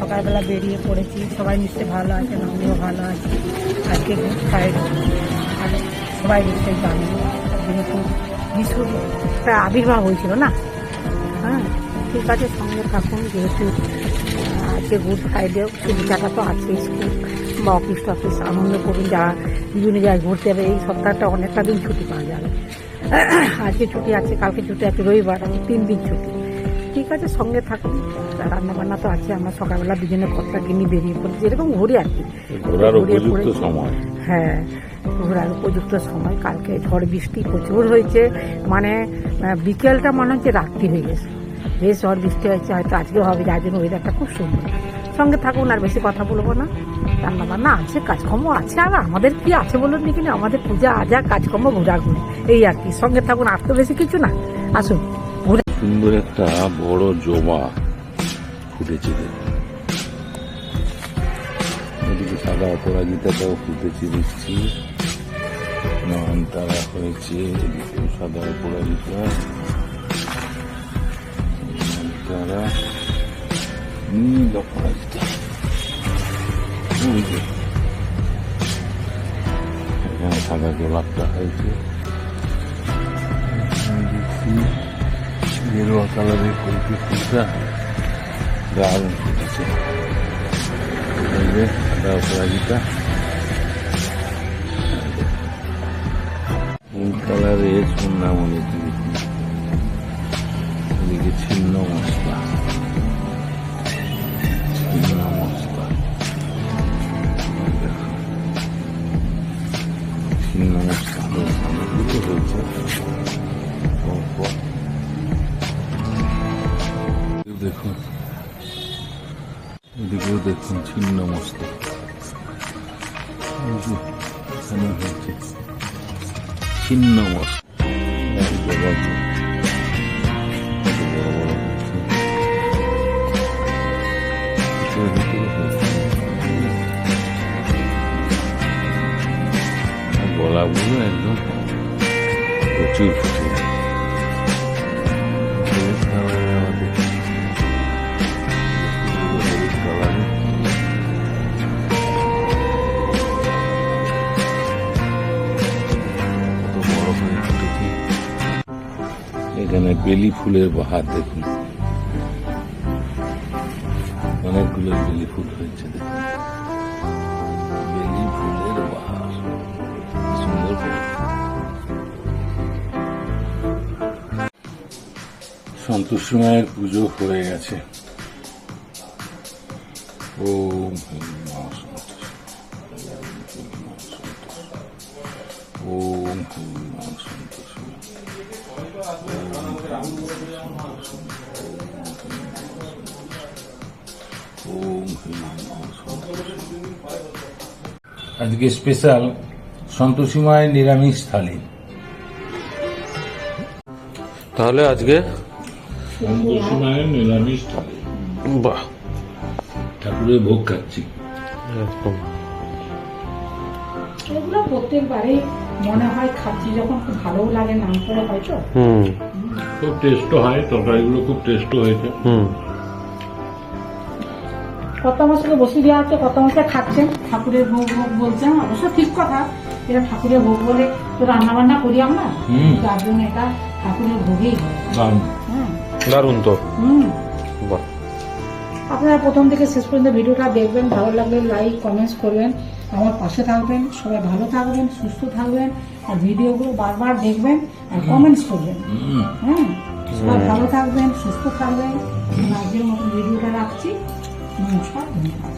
সকালবেলা বেরিয়ে পড়েছি। সবাই নিশ্চয়ই ভালো আছেন আমিও ভালো আছি। আজকে গুড ফ্রাইডে সবাই নিশ্চয়ই জানি, যেহেতু যিশুর একটা আবির্ভাব হয়েছিল না? হ্যাঁ ঠিক আছে, সঙ্গে থাকুন। যেহেতু আজকে গুড ফ্রাইডে সুবিধাটা তো আছে স্কুল বা অফিস টফিস। আনন্দ করুন, যারা বিভিন্ন জায়গায় ঘুরতে যাবে, এই সপ্তাহটা অনেকটা দিন ছুটি পাওয়া যাবে। আজকে ছুটি আছে, কালকে ছুটি আছে, রবিবার, তিন দিন ছুটি। ঠিক আছে সঙ্গে থাকুন। রান্না বান্না তো আছে আমরা সকালবেলা দুজনে কতটা কিনে বেরিয়ে পড়ি যেরকম ঘুরে আর কি। ঘোরার উপযুক্ত সময়। হ্যাঁ ঘোরার উপযুক্ত সময়। কালকে ঝড় বৃষ্টি প্রচুর হয়েছে। মানে বিকেলটা মনে হচ্ছে রাত্রি হয়ে গেছে। বেশ ঝড় বৃষ্টি হয়েছে হয়তো আজকে হবে যার জন্য ওয়েদারটা খুব সুন্দর। সঙ্গে থাকুন আর বেশি কথা বলব না। রান্না বান্না আছে কাজকর্ম আছে আর আমাদের কি আছে বলুন দেখি না আমাদের পূজা আজা কাজকর্ম ঘোরাঘুরি এই আর কি। সঙ্গে থাকুন আর তো বেশি কিছু না। আসুন। সুন্দর একটা বড় জমা ফুটেছে। এদিকে সাদা অপরাজিতাটাও ফুটেছে দেখছি। নয়নতারা হয়েছে, এদিকে সাদা অপরাজিতা। নয়নতারা নীল অপরাজিতা। সাদা গোলাপটা হয়েছে। দেখছি। গেরুয়া কালারের কলকি ফুলটা দারুণ ফুটেছে অপরাজিতা। কালারের সুন্নামণি এদিকে ছিন্ন মশলা। দেখুন এদিকেও দেখুন ছিন্ন মস্ত এই যে, এখানে হয়েছে ছিন্ন মস্ত এই যে বাবু, কত এখানে বেলি ফুলের বাহার দেখুন। অনেকগুলো বেলি ফুল হয়েছে দেখুন। সন্তোষী মায়ের পুজো হয়ে গেছে। হ্রিম মা, সন্তোষী ওম ওম আজকে স্পেশাল সন্তোষী মায়ের নিরামিষ থালি। তাহলে আজকে? সন্তোষী মায়ের নিরামিষ থালি। বাহ। ঠাকুরের ভোগ খাচ্ছি। প্রত্যেকবারেই মনে হয় খাচ্ছি যখন খুব ভালোও লাগে নাম করে হয়তো। খুব টেস্টও হয় তরকারিগুলো খুব টেস্টও হয়েছে। কত মশলা বসে দেওয়া আছে কত মশলা খাচ্ছেন ঠাকুরের ভোগ ভোগ বলছেন অবশ্য ঠিক কথা এটা ঠাকুরের ভোগ বলে তো রান্না বান্না করি আমরা। হুম। যার জন্য এটা ঠাকুরের ভোগেই হ্যাঁ। দারুণ তো। হুম। বাহ। আপনারা প্রথম থেকে শেষ পর্যন্ত ভিডিওটা দেখবেন ভালো লাগলে লাইক কমেন্টস করবেন। আমার পাশে থাকবেন সবাই ভালো থাকবেন সুস্থ থাকবেন আর ভিডিওগুলো বারবার দেখবেন আর কমেন্টস করবেন। হ্যাঁ সবাই ভালো থাকবেন সুস্থ থাকবেন। আজকের মতো ভিডিওটা রাখছি। নমস্কার ধন্যবাদ।